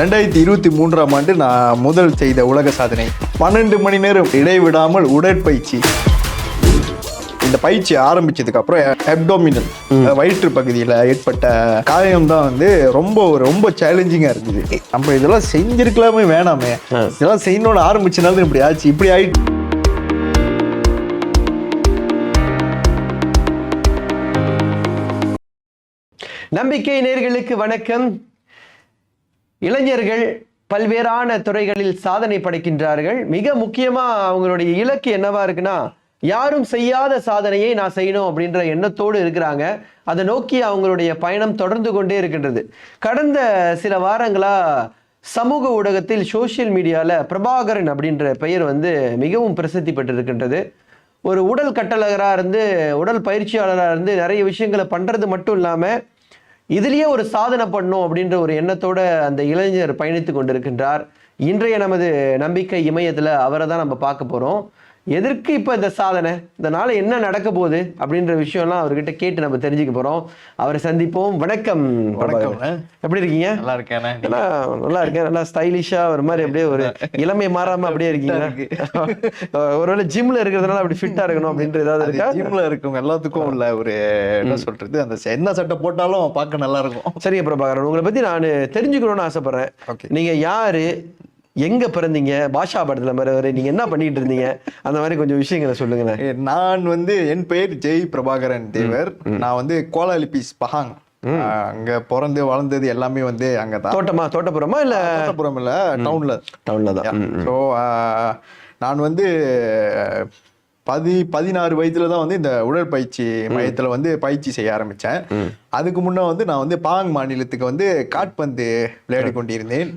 ரெண்டாயிரத்தி இருபத்தி மூன்றாம் ஆண்டு நான் முதல் செய்த உலக சாதனை. பன்னெண்டு மணி நேரம் இடைவிடாமல் உடற்பயிற்சி. இந்த பயிற்சி ஆரம்பிச்சதுக்கு அப்புறம் அப்டோமினல் வயிற்று பகுதியில் ஏற்பட்ட காயம் தான் வந்து ரொம்ப ரொம்ப சேலஞ்சிங்காக இருக்குது நம்ம இதெல்லாம் செஞ்சிருக்கலாமே வேணாமே. இதெல்லாம் செய்யணும்னு ஆரம்பிச்சனால இப்படி ஆச்சு இப்படி ஆயிட்டு. நம்பிக்கை நேர்களுக்கு வணக்கம். இளைஞர்கள் பல்வேறான துறைகளில் சாதனை படைக்கின்றார்கள். மிக முக்கியமாக அவங்களுடைய இலக்கு என்னவா இருக்குன்னா யாரும் செய்யாத சாதனையை நான் செய்யணும் அப்படின்ற எண்ணத்தோடு இருக்கிறாங்க. அதை நோக்கி அவங்களுடைய பயணம் தொடர்ந்து கொண்டே இருக்கின்றது. கடந்த சில வாரங்களாக சமூக ஊடகத்தில் சோஷியல் மீடியாவில் பிரபாகரன் அப்படின்ற பெயர் வந்து மிகவும் பிரசித்தி பெற்றிருக்கின்றது. ஒரு உடல் கட்டழகராக இருந்து உடல் பயிற்சியாளராக இருந்து நிறைய விஷயங்களை பண்ணுறது மட்டும் இல்லாமல் இதுலேயே ஒரு சாதனை பண்ணும் அப்படின்ற ஒரு எண்ணத்தோட அந்த இளைஞர் பயணித்து கொண்டிருக்கின்றார். இன்றைய நமது நம்பிக்கை இமயத்தில் அவரை தான் நம்ம பார்க்க போகிறோம் எதற்கு இப்ப இந்த சாதனை? இதனால என்ன நடக்க போகுது? அப்படின்ற விஷயம்லாம் அவர்கிட்ட கேட்டு நம்ம தெரிஞ்சுக்க போறோம். அவரை சந்திப்போம். வணக்கம் வணக்கம். எப்படி இருக்கீங்க? நல்லா இருக்கேனே நல்லா நல்லா இருக்கேன். நல்லா ஸ்டைலிஷா ஒரு மாதிரி அப்படியே ஒரு இளமை மாறாம அப்படியே இருக்கீங்க ஒருவேளை ஜிம்ல இருக்கிறதுனால அப்படி ஃபிட்டா இருக்கணும் அப்படின்ற ஏதாவது இருக்கா? ஜிம்ல இருக்கவங்க எல்லாத்துக்கும் உள்ள ஒரு என்ன சொல்றது? அந்த என்ன சட்டை போட்டாலும் பார்க்க நல்லா இருக்கும். சரிங்க பிரபாகரன். உங்களை பத்தி நான் தெரிஞ்சுக்கணும்னு ஆசைப்படுறேன். Okay. நீங்க யாரு? எங்க பிறந்தீங்க? பாஷா படத்துல மாதிரி நீங்க என்ன பண்ணிட்டு இருந்தீங்க? அந்த மாதிரி கொஞ்சம் விஷயங்களை சொல்லுங்களேன். நான் வந்து என் பெயர் ஜெய் பிரபாகரன் தேவர். நான் வந்து கோலாலிபிஸ் பஹாங் அங்க பிறந்து வளர்ந்தது எல்லாமே வந்து அங்கதான். தோட்டமா தோட்டப்புறமா இல்ல? தோட்டப்புறம் இல்ல டவுன்ல. டவுன்ல தான். ஸோ நான் வந்து பதி பதினாறு வயதுல தான் வந்து இந்த உடற்பயிற்சி மையத்துல வந்து பயிற்சி செய்ய ஆரம்பிச்சேன். அதுக்கு முன்ன வந்து நான் வந்து பாங் மாநிலத்துக்கு வந்து காட்பந்து விளையாடி கொண்டிருந்தேன்.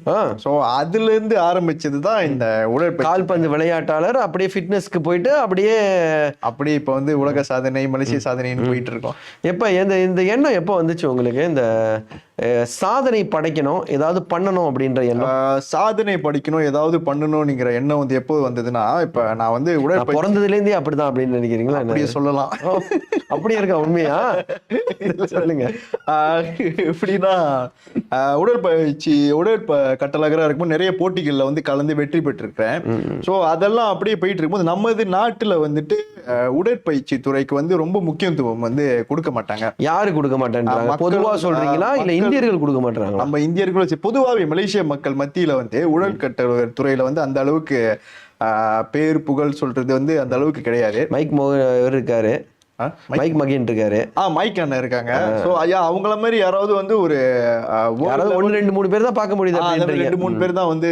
ஸோ அதுல இருந்து ஆரம்பிச்சது தான் இந்த உடற்பயிற்சி. கால்பந்து விளையாட்டாளர் அப்படியே ஃபிட்னஸ்க்கு போயிட்டு அப்படியே அப்படியே இப்போ வந்து உலக சாதனை மலேசிய சாதனைன்னு போயிட்டு இருக்கோம். எப்ப இந்த இந்த எண்ணம் எப்போ வந்துச்சு உங்களுக்கு? இந்த சாதனை படைக்கணும் ஏதாவது பண்ணணும் அப்படின்ற எண்ணம்? சாதனை படிக்கணும் ஏதாவது பண்ணணும்ங்கிற எண்ணம் வந்து எப்போ வந்ததுன்னா இப்ப நான் வந்து நான் உடற்பயிற்சி பிறந்ததுல இருந்தே அப்படிதான் அப்படின்னு நினைக்கிறீங்களா? அப்படியே சொல்லலாம். அப்படியே இருக்கா உண்மையா? சொல்லுங்க. எப்படின்னா உடற்பயிற்சி உடற்ப கட்டழகராக இருக்கும்போது நிறைய போட்டிகளில் வந்து கலந்து வெற்றி பெற்றிருக்கிறேன். ஸோ அதெல்லாம் அப்படியே போயிட்டு இருக்கும்போது நமது நாட்டில் வந்துட்டு உடற்பயிற்சி துறைக்கு வந்து ரொம்ப முக்கியத்துவம் வந்து கொடுக்க மாட்டாங்க. யாரு கொடுக்க மாட்டேன்றாங்க? மக்கள், பொதுவா சொல்றீங்களா? இல்ல. இந்தியர்கள் கொடுக்க மாட்டாங்களா நம்ம இந்தியர்களும் சரி, பொதுவாகவே மலேசிய மக்கள் மத்தியில வந்து உடற்கட்டழகர் துறையில வந்து அந்த அளவுக்கு பேர் புகழ் சொல்றது வந்து அந்த அளவுக்கு கிடையாது. மைக் மோ இவர் இருக்காரு. மைக் மகின் இருக்காரு ஆ மைக் அண்ணன் இருக்காங்க. ஸோ ஐயா அவங்கள மாதிரி யாராவது வந்து ஒரு யாராவது ஒண்ணு ரெண்டு மூணு பேர் தான் பார்க்க முடியுது ரெண்டு மூணு பேர் தான் வந்து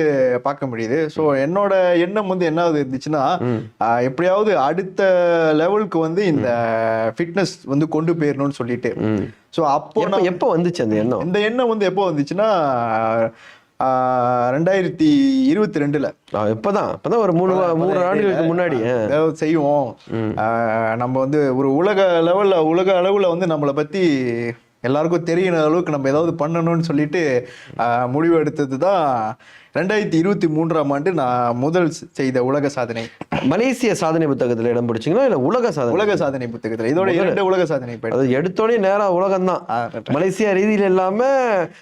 பார்க்க முடியுது. ஸோ என்னோட எண்ணம் வந்து என்ன இருந்துச்சுன்னா எப்படியாவது அடுத்த லெவலுக்கு வந்து இந்த ஃபிட்னஸ் வந்து கொண்டு போயிடணும்னு சொல்லிட்டு. ஸோ அப்போ எப்ப வந்துச்சு அந்த எண்ணம்? இந்த எண்ணம் வந்து எப்போ வந்துச்சுன்னா ரெண்டாயிரத்தி இருபத்தி ரெண்டுல. இப்பதான். இப்பதான் ஒரு மூணு மூணு ஆண்டுகளுக்கு முன்னாடி. ஏதாவது செய்வோம். நம்ம வந்து ஒரு உலக லெவல்ல உலக அளவுல வந்து நம்மளை பத்தி எல்லாருக்கும் தெரியிற அளவுக்கு நம்ம ஏதாவது பண்ணணும்னு சொல்லிட்டு முடிவு எடுத்தது தான் ரெண்டாயிரத்தி இருபத்தி மூன்றாம் ஆண்டு நான் முதல் செய்த உலக சாதனை. மலேசிய சாதனை புத்தகத்துல இடம் பிடிச்சிங்களா இல்ல உலக சாதனை உலக சாதனை புத்தகத்தில்? இதோட இரண்டு உலக சாதனை அது எடுத்தோடனே நேரா உலகம் தான். மலேசியா ரீதியில இல்லாம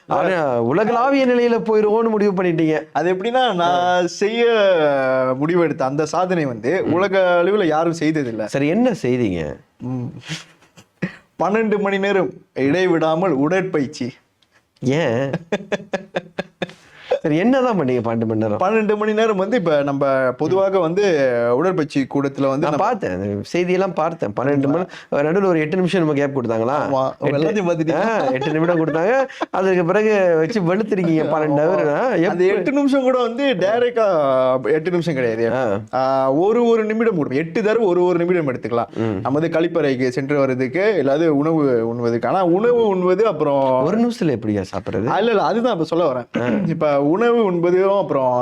ஆனா, உலகளாவிய நிலையில போயிருவோம்னு முடிவு பண்ணிட்டீங்க. அது எப்படின்னா நான் செய்ய முடிவெடுத்த அந்த சாதனை வந்து உலக அளவுல யாரும் செய்ததில்லை. சரி என்ன செய்தீங்க. பன்னெண்டு மணி நேரம் இடைவிடாமல் உடற்பயிற்சி. ஏன்? சரி என்னதான் பண்ணீங்க பன்னெண்டு மணி நேரம்? பன்னெண்டு மணி நேரம் வந்து இப்ப நம்ம பொதுவாக வந்து உடற்பயிற்சி கூடத்துல வந்து நான் பார்த்தேன் செய்தியெல்லாம் பார்த்தேன். பன்னெண்டு மணி நடுவில் ஒரு எட்டு நிமிஷம் நம்ம கேப் கொடுத்தாங்களா? எல்லாத்தையும் பார்த்துட்டீங்க. ஆ, எட்டு நிமிடம் கொடுத்தாங்க. அதுக்கு பிறகு வச்சு வெளுத்துருக்கீங்க பன்னெண்டு அந்த எப்படி? எட்டு நிமிஷம் கூட வந்து டைரக்டா எட்டு நிமிஷம் கிடையாது. ஒரு ஒரு நிமிடம் கொடுப்போம் எட்டு தடவை ஒரு ஒரு நிமிடம் எடுத்துக்கலாம். நமது கழிப்பறைக்கு சென்று வர்றதுக்கு இல்லாது உணவு உண்வதுக்கு ஆனா உணவு உண்வது அப்புறம் ஒரு நிமிஷத்துல எப்படியா சாப்பிடுறது? இல்ல இல்ல அதுதான் இப்ப சொல்ல வரேன். இப்ப உணவு உண்பதும் அப்புறம்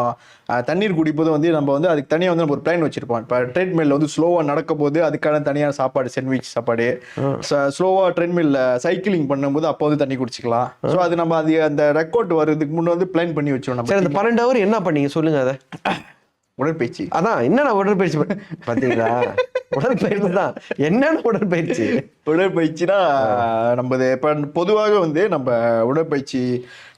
தண்ணீர் குடிப்பதும் வந்து நம்ம வந்து அதுக்கு தனியா வந்து நம்ம ஒரு பிளான் வச்சிருப்போம். இப்ப ட்ரெட்மில்ல வந்து ஸ்லோவா நடக்க போது அதுக்கான தனியான சாப்பாடு சாண்ட்விச் சாப்பாடு. ஸ்லோவா ட்ரெட்மில்ல சைக்கிளிங் பண்ணும்போது அப்போ வந்து தண்ணி குடிச்சிக்கலாம். சோ அது நம்ம அது அந்த ரெக்கார்ட் வர்றதுக்கு முன்ன வந்து பிளான் பண்ணி வச்சோம் சரி அந்த பன்னெண்டு hour என்ன பண்ணீங்க? சொல்லுங்க அதை. உடற்பயிற்சி. அதான் என்னண்ணா உடற்பயிற்சி? பாத்தீங்களா? உடற்பயிற்சி தான். என்னென்ன உடற்பயிற்சி? உடற்பயிற்சினா நம்ம இப்ப பொதுவாக வந்து நம்ம உடற்பயிற்சி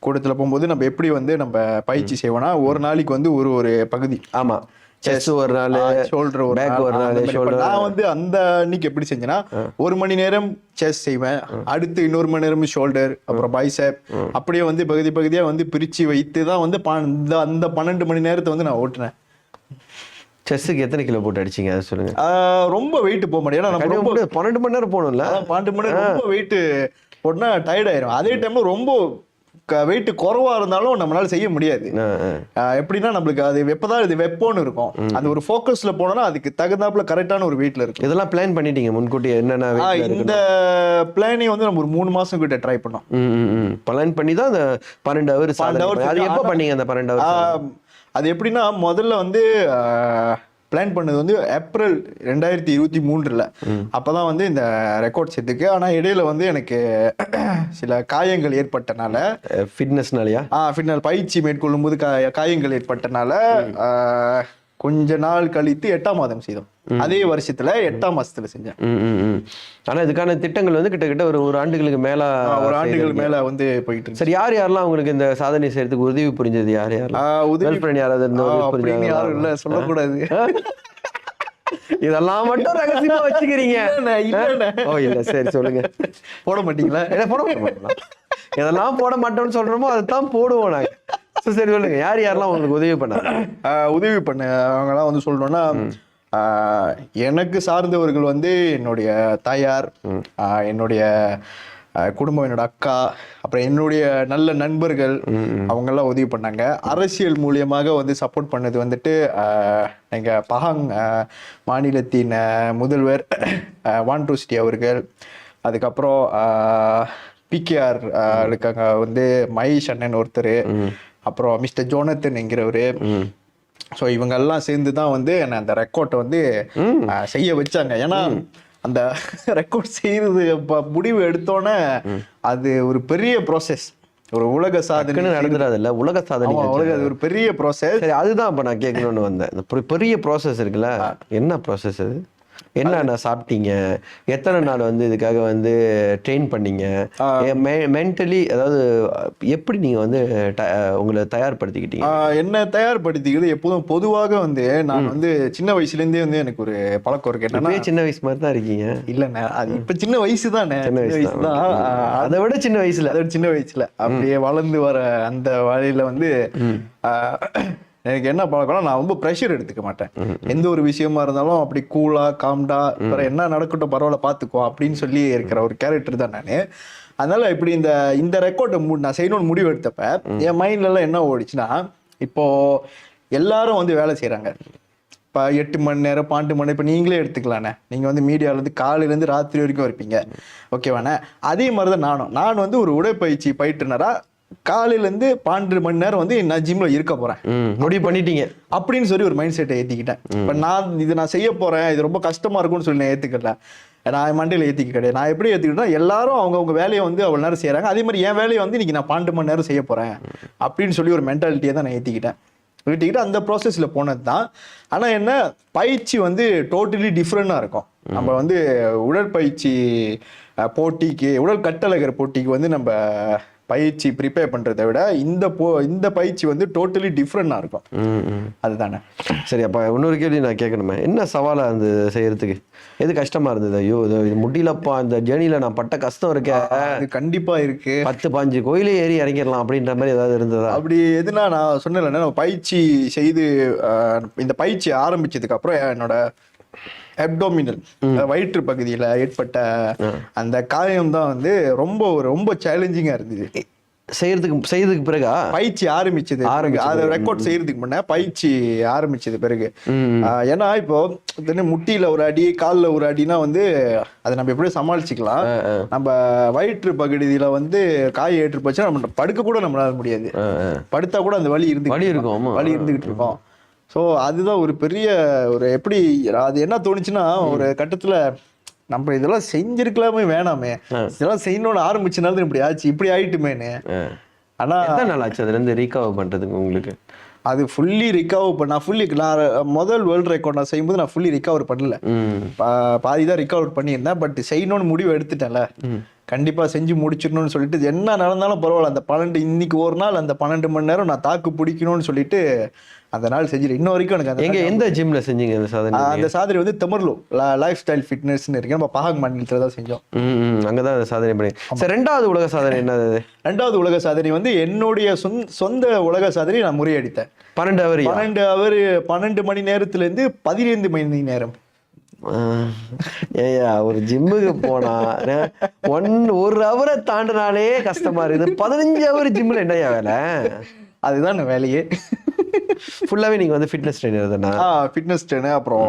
கூடத்துல போகும்போது நம்ம எப்படி வந்து நம்ம பயிற்சி செய்வோம்னா ஒரு நாளைக்கு வந்து ஒரு ஒரு பகுதி. ஆமா. செஸ் ஒரு நாள் ஷோல்டர் ஒரு பேக் ஒரு அந்த நாள் ஷோல்டர் நான் வந்து அந்த அன்னைக்கு எப்படி செஞ்சேன்னா ஒரு மணி நேரம் செஸ் செய்வேன். அடுத்து இன்னொரு மணி நேரம் ஷோல்டர் அப்புறம் பைசெப் அப்படியே வந்து பகுதி பகுதியா வந்து பிரிச்சு வைத்து தான் வந்து இந்த அந்த பன்னெண்டு மணி நேரத்தை வந்து நான் ஓட்டுனேன். செஸ்ஸுக்கு எத்தனை கிலோ போட்டு அடிச்சீங்க? அதை சொல்லுங்க. ஆஹ் ரொம்ப வெயிட் போக மாட்டேன். ஏன்னா நம்ம ரொம்ப பன்னெண்டு மணி நேரம் போகணும்ல. பன்னெண்டு மணி நேரம் ரொம்ப வெயிட் போட்டா டயர்ட் ஆயிரும். அதே டைம்ல ரொம்ப வெயிட் குறைவா இருந்தாலும் நம்மளால செய்ய முடியாது. எப்படின்னா நம்மளுக்கு அது எப்பதான் இது வெப்போன்னு இருக்கும். அந்த ஒரு ஃபோக்கஸ்ல போனோம்னா அதுக்கு தகுந்தாப்புல கரெக்டான ஒரு வெயிட்ல இருக்கும். இதெல்லாம் பிளான் பண்ணிட்டீங்க முன்கூட்டி என்னென்ன இந்த பிளானிங் வந்து நம்ம ஒரு மூணு மாசம் கிட்ட ட்ரை பண்ணோம். பிளான் பண்ணி தான் அந்த பன்னெண்டு ஹவர் பன்னெண்டு அது எப்போ பண்ணீங்க அந்த பன்னெண்டு ஹவர் அது எப்படின்னா முதல்ல வந்து பிளான் பண்ணது வந்து ஏப்ரல் ரெண்டாயிரத்தி இருபத்தி மூன்றுல. அப்பதான் வந்து இந்த ரெக்கார்ட் செத்துக்கு ஆனா இடையில வந்து எனக்கு சில காயங்கள் ஏற்பட்டனால ஃபிட்னஸ்னாலயா ஃபிட்னஸ் பயிற்சி மேற்கொள்ளும் போது கா- காயங்கள் ஏற்பட்டனால கொஞ்ச நாள் கழித்து எட்டாம் மாதம் செய்தோம். அதே வருஷத்துல எட்டாம் மாசத்துல செஞ்சேன். ஆனால் இதுக்கான திட்டங்கள் வந்து கிட்டத்தட்ட ஒரு ஒரு ஆண்டுகளுக்கு மேல ஒரு ஆண்டுகள். மேல வந்து போயிட்டு சரி யார் யாரெல்லாம் உங்களுக்கு இந்த சாதனை செய்யறதுக்கு உதவி புரிஞ்சது? யார் ஆஹ், உதவி யாராவது யாரும் இல்ல? சொல்லக்கூடாது. இதெல்லாம் மட்டும் ரகசியமா வச்சுக்கிறீங்க. ஓ இல்ல சரி சொல்லுங்க. போட மாட்டீங்களா? என்ன போட மாட்டோமா. இதெல்லாம் போட மாட்டோம்னு சொல்றோமோ அதுதான் போடுவோம் நாங்க. சரி, சரி சொல்லுங்க. யார் யாரெல்லாம் உங்களுக்கு உதவி பண்ணாங்க? உதவி பண்ண அவங்கலாம் வந்து சொல்லணும்னா எனக்கு சார்ந்தவர்கள் வந்து என்னுடைய தாயார் என்னுடைய குடும்பம் என்னோட அக்கா அப்புறம் என்னுடைய நல்ல நண்பர்கள் அவங்கெல்லாம் உதவி பண்ணாங்க. அரசியல் மூலியமாக வந்து சப்போர்ட் பண்ணது வந்துட்டு ஆஹ் எங்க பஹாங் ஆஹ் மாநிலத்தின் முதல்வர் ஆஹ் வான்டூஸ்டி அவர்கள் அதுக்கப்புறம் பிகேஆர் இருக்காங்க வந்து மகேஷ் அண்ணன் ஒருத்தர் அப்புறம் மிஸ்டர் ஜோனத்தன் என்கிறவரு. ஸோ இவங்க எல்லாம் சேர்ந்து தான் வந்து என்னை அந்த ரெக்கார்ட்டை வந்து செய்ய வச்சாங்க. ஏன்னா அந்த ரெக்கார்ட் செய்யறது முடிவு எடுத்தோன்னே அது ஒரு பெரிய ப்ராசஸ் ஒரு உலக சாதனை. டக்குன்னு நடந்துடாதுல்ல உலக சாதனை உலக அது ஒரு பெரிய ப்ராசஸ் சரி அதுதான் இப்ப நான் கேட்கணும்னு வந்தேன். இந்த பெரிய- பெரிய ப்ராசஸ் இருக்குல்ல? என்ன ப்ராசஸ் அது? என்னென்ன சாப்பிட்டீங்க? எத்தனை நாள் வந்து இதுக்காக வந்து ட்ரெயின் பண்ணீங்க? மென்டலி அதாவது எப்படி நீங்க வந்து உங்களை தயார்படுத்திக்கிட்டீங்க? என்ன தயார்படுத்திக்கிறது எப்போதும் பொதுவாக வந்து நான் வந்து சின்ன வயசுல இருந்தே வந்து எனக்கு ஒரு பழக்கம் இருக்கு. என்னன்னா சின்ன வயசு மாதிரி தான் இருக்கீங்க? இல்லண்ணே அது இப்ப சின்ன வயசு தானே சின்ன வயசு தான். அதை விட சின்ன வயசுல. அதோட சின்ன வயசுல. அப்படியே வளர்ந்து வர அந்த வழியில வந்து எனக்கு என்ன பழக்கம்னா நான் ரொம்ப ப்ரெஷர் எடுத்துக்க மாட்டேன். எந்த ஒரு விஷயமா இருந்தாலும் அப்படி கூலா காம்டா அப்புறம் என்ன நடக்கட்டும் பரவாயில்ல பாத்துக்கோ அப்படின்னு சொல்லி இருக்கிற ஒரு கேரக்டர் தான் நானு. அதனால இப்படி இந்த இந்த ரெக்கார்டை நான் செய்யணும்னு முடிவு எடுத்தப்ப என் மைண்ட்ல எல்லாம் என்ன ஓடிச்சுன்னா இப்போ எல்லாரும் வந்து வேலை செய்யறாங்க இப்போ எட்டு மணி நேரம் பன்னெண்டு மணி இப்போ நீங்களே எடுத்துக்கலாண்ணே நீங்கள் வந்து மீடியாவிலேருந்து காலையிலேருந்து ராத்திரி வரைக்கும் இருப்பீங்க. ஓகேவாண்ணே அதே மாதிரி தான் நானும். நான் வந்து ஒரு உடற்பயிற்சி பயிற்றுனரா காலையிலேருந்து பன்னெண்டு மணி நேரம் வந்து நான் ஜிம்மில் இருக்க போகிறேன் முடிவு பண்ணிட்டீங்க. அப்படின்னு சொல்லி ஒரு மைண்ட் செட்டை ஏற்றிக்கிட்டேன் இப்போ நான் இது நான் செய்ய போகிறேன் இது ரொம்ப கஷ்டமாக இருக்கும்னு சொல்லி நான் ஏற்றுக்கல நான் மண்டையில் ஏற்றிக்க கிடையாது. நான் எப்படி ஏற்றுக்கிட்டேன் எல்லாரும் அவங்கவுங்க வேலையை வந்து அவ்வளோ நேரம் செய்கிறாங்க அதே மாதிரி என் வேலையை வந்து இன்னைக்கு நான் பன்னெண்டு மணி நேரம் செய்ய போகிறேன் அப்படின்னு சொல்லி ஒரு மென்டாலிட்டியை தான் நான் ஏற்றிக்கிட்டேன் ஏற்றிக்கிட்டு அந்த ப்ராசஸில் போனது தான். ஆனால் என்ன பயிற்சி வந்து டோட்டலி டிஃப்ரெண்டாக இருக்கும். நம்ம வந்து உடற்பயிற்சி போட்டிக்கு உடல் கட்டழகர் போட்டிக்கு வந்து நம்ம பயிற்சி ப்ரிப்பேர் பண்ணுறதை விட இந்த போ இந்த பயிற்சி வந்து டோட்டலி டிஃப்ரெண்டாக இருக்கும். அதுதானே. சரி அப்ப இன்னொரு கேள்வி நான் கேட்கணுமே. என்ன சவாலா இருந்தது செய்யறதுக்கு? எது கஷ்டமா இருந்தது? ஐயோ இது முடியலப்பா இந்த ஜேர்னில நான் பட்ட கஷ்டம் இருக்க. அது கண்டிப்பா இருக்கு. பத்து பாஞ்சு கோயிலே ஏறி இறங்கிடலாம் அப்படின்ற மாதிரி ஏதாவது இருந்ததா? அப்படி எதுனா நான் சொன்னேன்ல நம்ம பயிற்சி செய்து இந்த பயிற்சி ஆரம்பிச்சதுக்கு அப்புறம் என்னோட அப்டோமினல் வயிற்று பகுதியில ஏற்பட்ட அந்த காயம் தான் வந்து ரொம்ப ரொம்ப சேலஞ்சிங்கா இருந்தது. செய்யறதுக்கு செய்யறதுக்கு பிறகா? பயிற்சி ஆரம்பிச்சது. அதை ரெக்கார்ட் செய்யறதுக்கு முன்ன பயிற்சி ஆரம்பிச்சது பிறகு. ஏன்னா இப்போ முட்டியில ஒரு அடி கால்ல ஒரு அடினா வந்து அதை நம்ம எப்படியும் சமாளிச்சுக்கலாம். நம்ம வயிற்று பகுதியில வந்து காய் ஏற்று போச்சுன்னா நம்ம படுக்க கூட நம்மளால முடியாது. படுத்தா கூட அந்த வலி இருந்து வலி இருக்கும். வலி இருந்துகிட்டு இருக்கும். ஸோ அதுதான் ஒரு பெரிய ஒரு எப்படி அது என்ன தோணுச்சுன்னா ஒரு கட்டத்துல நம்ம இதெல்லாம் செஞ்சிருக்கலாமே வேணாமே. இதெல்லாம் செய்யணும்னு ஆரம்பிச்சனால இப்படி ஆச்சு இப்படி ஆயிட்டுமேன்னு. ஆனா நாள் ஆச்சு அதுல இருந்து ரீகவர் பண்றதுக்கு உங்களுக்கு? அது ஃபுல்லி ரிகவர் பண்ண நான் ஃபுல்லி நான் முதல் வேர்ல்டு ரெக்கார்ட் நான் செய்யும்போது நான் ஃபுல்லி ரிகவர் பண்ணல. பாதி தான் ரிகவர் பண்ணியிருந்தேன் பட் செய்யணும்னு முடிவு எடுத்துட்டேன்ல. கண்டிப்பா செஞ்சு முடிச்சிடணும்னு சொல்லிட்டு என்ன நடந்தாலும் பரவாயில்ல. அந்த பன்னெண்டு இன்னைக்கு ஒரு நாள் அந்த பன்னெண்டு மணி நேரம் நான் தாக்கு பிடிக்கணும்னு சொல்லிட்டு அந்த நாள் செஞ்சிரு இன்ன வரைக்கும் எனக்கு அந்த எங்க எந்த ஜிம்ல செஞ்சீங்க இந்த சாதனை அந்த சாதனை வந்து தெமர்லோ லைஃப் ஸ்டைல் ஃபிட்னஸ்னு இருக்கு. நம்ம பாகக் மாநிலத்தில் தான் செஞ்சோம். ம், அங்கதான் அந்த சாதனை பண்ணி. சரி ரெண்டாவது உலக சாதனை என்னது? ரெண்டாவது உலக சாதனை வந்து என்னுடைய சொந்த சொந்த உலக சாதனை நான் முறியடித்தேன். பன்னெண்டு அவர் பன்னெண்டு அவர் பன்னெண்டு மணி நேரத்துல இருந்து பதினைந்து மணி நேரம். ஏயா ஒரு ஜிம்முக்கு போனா ஒன் ஒரு அவரை தாண்டினாலே கஷ்டமா இருக்குது. பதினஞ்சு அவர் ஜிம்ல என்னய்யா வேலை? அதுதான் வேலையே. ஃபுல்லாவே நீங்க வந்து ஃபிட்னஸ் ட்ரைனர் தானா? ஃபிட்னஸ் ட்ரெயினு அப்புறம்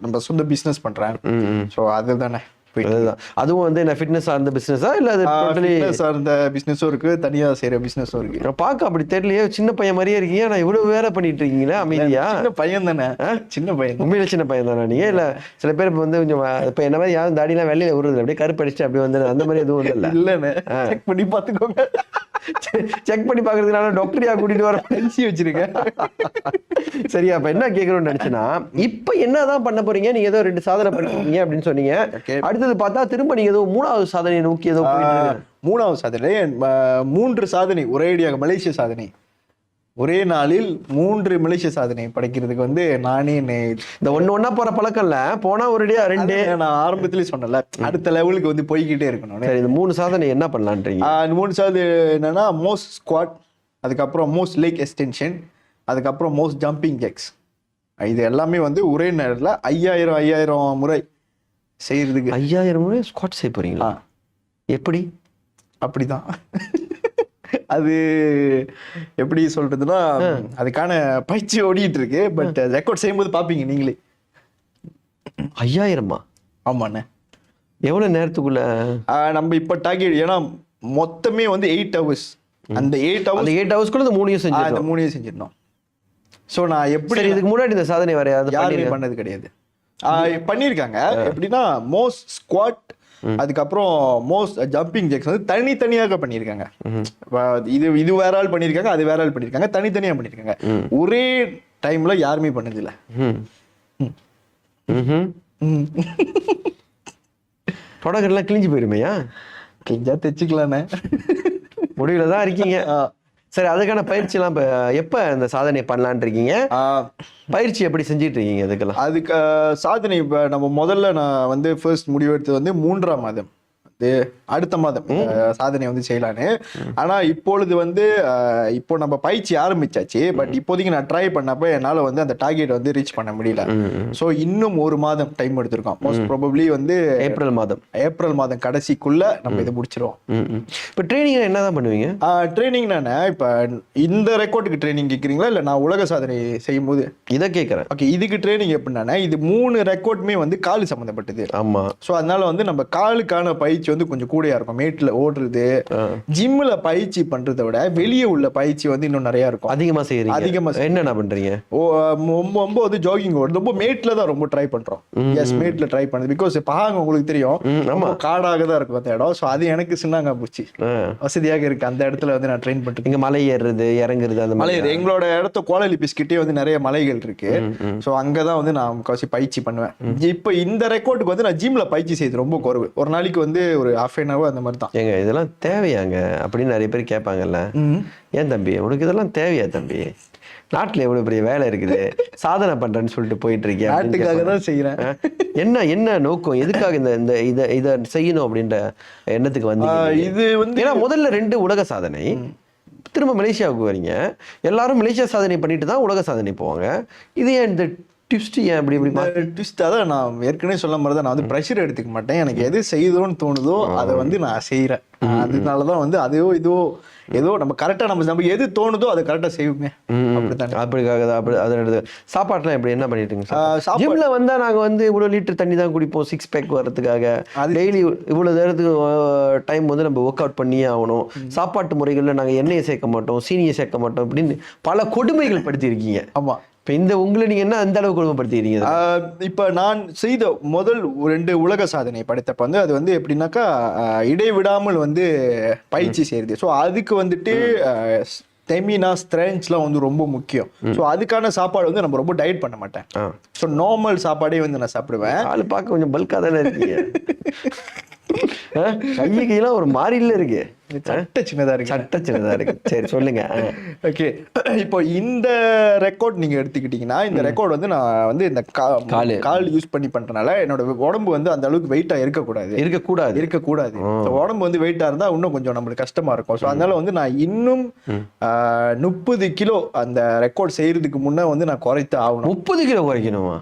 நம்ம சொந்த பிஸ்னஸ் ம். ஸோ அதுதானே. அதுதான். அதுவும் வந்து என்ன ஃபிட்னஸ் சார்ந்த பிசினஸா இல்ல அது டோட்டலி சார்ந்த பிஸ்னஸும் இருக்கு. தனியா செய்யற பிஸ்னஸும் இருக்கு. பார்க்க அப்படி தெரியலையே. சின்ன பையன் மாதிரியே இருக்கீங்க. நான் இவ்வளவு வேலை பண்ணிட்டு இருக்கீங்களே அமைதியா? சின்ன பையன் தானே. சின்ன பையன். உண்மையில சின்ன பையன் தானே நீங்க இல்ல சில பேர் இப்ப வந்து கொஞ்சம் இப்ப என்ன மாதிரி யாரும் தாடிலாம் வெளியில விடுறது அப்படியே கருப்பு அடிச்சுட்டு அப்படியே வந்து அந்த மாதிரி எதுவும் இல்ல இல்லைண்ணே. செக் பண்ணி பார்த்துக்கோங்க. செக் பண்ணி பாக்குறதுனால டாக்டரியா கூட்டிட்டு வர பென்சி வச்சிருக்கேன். சரியா அப்ப என்ன கேட்கணும்னு நினைச்சேன்னா இப்ப என்னதான் பண்ண போறீங்க? நீங்க ஏதோ ரெண்டு சாதனை பண்ணிருக்கீங்க அப்படின்னு சொன்னீங்க. அடுத்தது பார்த்தா திரும்ப நீங்க ஏதோ மூணாவது சாதனையை நோக்கி ஏதோ. மூணாவது சாதனை. மூன்று சாதனை. ஒரேடியாக மலேசிய சாதனை. ஒரே நாளில் மூன்று மலேசிய சாதனை படைக்கிறதுக்கு வந்து நானே இந்த ஒண்ணு ஒண்ணா போற பழக்கம் இல்ல. போனா ஒரேடியா ரெண்டு. நான் ஆரம்பத்திலே சொன்னல அடுத்த லெவலுக்கு வந்து போய்கிட்டே இருக்கணும். சரி இந்த மூணு சாதனை என்ன பண்ணலான்றீங்க? மூணு சாது என்னன்னா மோஸ்ட் ஸ்குவாட் அதுக்கப்புறம் மோஸ்ட் லேக் எக்ஸ்டென்ஷன் அதுக்கப்புறம் மோஸ்ட் ஜம்பிங் ஜெக்ஸ் இது எல்லாமே வந்து ஒரே நேரத்தில் ஐயாயிரம் ஐயாயிரம் முறை செய்யறதுக்கு. ஐயாயிரம் முறை ஸ்குவாட் செய்ய போறீங்களா? ஆ, எப்படி? அப்படிதான். அது எப்படி சொல்றதுன்னா அதுக்கான பயிற்சி ஓடிட்டு இருக்கு பட் ரெக்கார்ட் செய்யும்போது பாப்பீங்க நீங்களே. ஐயாயிரமா? ஆமாண்ணே. எவ்வளவு நேரத்துக்குள்ள? நம்ம இப்ப டார்கெட் ஏன்னா மொத்தமே வந்து எயிட் ஹவர்ஸ் அந்த எயிட் ஹவர்ஸ் எயிட் ஹவர்ஸ்க்குள்ள இந்த மூணையும் செஞ்சிருக்கோம் மூணையும் செஞ்சிடணும். ஸோ நான் எப்படி இதுக்கு முன்னாடி இந்த சாதனை வேற யாராவது யாருமே? பண்ணது கிடையாது. பண்ணியிருக்காங்க. எப்படின்னா மோஸ்ட் ஸ்குவாட் அதுக்கப்புறம் மோஸ்ட் ஜம்பிங் ஜெக்ஸ் வந்து தனித்தனியாக பண்ணியிருக்காங்க. இது இது வேற ஆள் பண்ணியிருக்காங்க அது வேற ஆள் பண்ணியிருக்காங்க தனித்தனியாக பண்ணியிருக்காங்க. ஒரே டைம்ல யாருமே பண்ணதில்ல. ம். ம்ஹும். தொடக்கெல்லாம் கிழிஞ்சு போயிருமையா? கிஞ்சா தைச்சிக்கலாண்ணே முடிவுல தான் இருக்கீங்க சரி அதுக்கான பயிற்சி எல்லாம் இப்ப எப்ப இந்த சாதனை பண்ணலாம்னு இருக்கீங்க பயிற்சி எப்படி செஞ்சிட்டு இருக்கீங்க இதுக்கெல்லாம்? அதுக்கு சாதனை இப்போ நம்ம முதல்ல நான் வந்து ஃபர்ஸ்ட் முடிவெடுத்தது வந்து மூன்றாம் மாதம். அடுத்த மாதம் சாதனை வந்து செய்யலான்னு. ஆனா இப்பொழுது வந்து இப்போ நம்ம பயிற்சி ஆரம்பிச்சாச்சு. பட் இப்போதைக்கு நான் ட்ரை பண்ணப்ப என்னால வந்து அந்த டார்கெட் வந்து ரீச் பண்ண முடியல. ஸோ இன்னும் ஒரு மாதம் டைம் எடுத்திருக்கோம். மோஸ்ட் ப்ராபப்ளி வந்து ஏப்ரல் மாதம். ஏப்ரல் மாதம் கடைசிக்குள்ள நம்ம இதை முடிச்சிருவோம். இப்ப ட்ரைனிங் என்னதான் பண்ணுவீங்க? ட்ரைனிங் நானே இப்போ இந்த ரெக்கார்டுக்கு ட்ரைனிங் கேட்குறீங்களா இல்லை நான் உலக சாதனை செய்யும்போது? இதை கேக்குறேன். ஓகே இதுக்கு ட்ரைனிங் எப்படின்னா இது மூணு ரெக்கார்டுமே வந்து கால் சம்மந்தப்பட்டது ஆமா. ஸோ அதனால வந்து நம்ம காலுக்கான பயிற்சி வந்து கொஞ்சம் கூடயா இருக்கும். மேட்ல ஓடுறது ஜிம்ல பயிற்சி பண்றதை விட வெளியே உள்ள பயிற்சி வந்து இன்னும் நிறைய இருக்கும். அதிகமா செய்யறீங்க அதிகமா செய்றேன். என்னென்ன பண்றீங்க? ஓ, ரொம்ப வந்து ஜாகிங் ஓடுது ரொம்ப மேட்ல தான் ரொம்ப ட்ரை பண்றோம். எஸ் மேட்ல ட்ரை பண்ணுது பிகாஸ் பாங்க உங்களுக்கு தெரியும். ம், ஆமா. ரொம்ப காடாக தான் இருக்கும் அந்த இடம். ஸோ அது எனக்கு சின்னங்க போச்சு. வசதியாக இருக்கு. அந்த இடத்துல வந்து நான் ட்ரெயின் பண்ணிட்டு இங்க மலை ஏறுறது இறங்குறது அந்த மலை எங்களோட இடத்த கோலலி பிஸ்கிட்டே வந்து நிறைய மலைகள் இருக்கு. ஸோ அங்கதான் வந்து நான் முக்காசி பயிற்சி பண்ணுவேன். இப்போ இந்த ரெக்கார்டுக்கு வந்து நான் ஜிம்ல பயிற்சி செய்யுது ரொம்ப குறைவு. ஒரு நாளைக்கு வந்து ஒரு ஹாஃப் அன் ஹவர் அந்த மாதிரி தான் ஏங்க இதெல்லாம் தேவையாங்க அப்படின்னு நிறைய பேர் கேட்பாங்கல்ல. ஏன் தம்பி? உனக்கு இதெல்லாம் தேவையா தம்பி? நாட்டுல எவ்வளவு பெரிய வேலை இருக்குது? சாதனை பண்றேன்னு சொல்லிட்டு போயிட்டு அப்படின்னு நாட்டுக்காக. தான் செய்யறேன் ஆ? என்ன என்ன நோக்கம்? எதுக்காக இந்த இந்த இத இத செய்யணும் அப்படின்ற எண்ணத்துக்கு நீங்க? இது வந்து ஏன்னா முதல்ல ரெண்டு உலக சாதனை. திரும்ப மலேசியாவுக்கு வரீங்க. எல்லாரும் மலேசியா சாதனை பண்ணிட்டு தான் உலக சாதனை போவாங்க. இது ஏன் இந்த ட்விஸ்ட் ஏன் அப்படி இப்படி ட்விஸ்ட் அதான் நான் ஏற்கனவே சொல்ல மாதிரி தான் நான் வந்து ப்ரெஷர் எடுத்துக்க மாட்டேன். எனக்கு எது செய்யணும்னு தோணுதோ அதை வந்து நான் செய்யறேன் அதனால தான் வந்து அதோ இதோ ஏதோ நம்ம கரெக்டா நம்ம நம்ம எது தோணுதோ அதை கரெக்டா செய்வோமே. அப்படித்தானே. அப்படிக்காக தான் அப்படி அதோட சாப்பாட்டுலாம் எப்படி? என்ன பண்ணிட்டு ஜிம்ல வந்தா நாங்க வந்து இவ்வளவு லிட்டர் தண்ணி தான் குடிப்போம் சிக்ஸ் பேக் வர்றதுக்காக. அது- டெய்லி இவ்வளவு நேரத்துக்கு டைம் வந்து நம்ம ஒர்க் அவுட் பண்ணியே ஆகணும். சாப்பாட்டு முறைகள்ல நாங்க எண்ணெயை சேர்க்க மாட்டோம் சீனியை சேர்க்க மாட்டோம் அப்படின்னு பல கொடுமைகள் படுத்தி இருக்கீங்க ஆமா. இப்ப இந்த உங்களை நீங்க என்ன அந்த அளவுக்கு கொடுமைப்படுத்திக்கிறீங்க ஆஹ் இப்ப நான் செய்த முதல் ரெண்டு உலக சாதனை படைத்தப்ப வந்து அது வந்து எப்படின்னாக்கா இடைவிடாமல் வந்து பயிற்சி செய்யுது ஸோ அதுக்கு வந்துட்டு ஸ்டெமினா ஸ்ட்ரென்த்ஸ்லாம் வந்து ரொம்ப முக்கியம். ஸோ அதுக்கான சாப்பாடு வந்து நம்ம ரொம்ப டயட் பண்ண மாட்டேன். ஸோ நார்மல் சாப்பாடே வந்து நான் சாப்பிடுவேன். ஆளு பார்க்க கொஞ்சம் பல்கா தானே இருக்கீங்க? கையெல்லாம் ஒரு மாறில இருக்கு. சட்ட சின்னதா இருக்கு. சட்ட சின்னதா இருக்கு. சரி சொல்லுங்க. ஓகே. இப்போ இந்த ரெக்கார்ட் நீங்க எடுத்துக்கிட்டீங்கன்னா இந்த ரெக்கார்ட் வந்து நான் வந்து இந்த காலு. கால் யூஸ் பண்ணி பண்றதுனால என்னோட உடம்பு வந்து அந்த அளவுக்கு வெயிட்டா இருக்கக்கூடாது. இருக்கக்கூடாது. இருக்கக்கூடாது. உடம்பு வந்து வெயிட்டா இருந்தா இன்னும் கொஞ்சம் நம்மளுக்கு கஷ்டமா இருக்கும். ஸோ அதனால வந்து நான் இன்னும் முப்பது கிலோ அந்த ரெக்கார்ட் செய்யறதுக்கு முன்ன வந்து நான் குறைத்து ஆகணும். முப்பது கிலோ குறைக்கணுமா?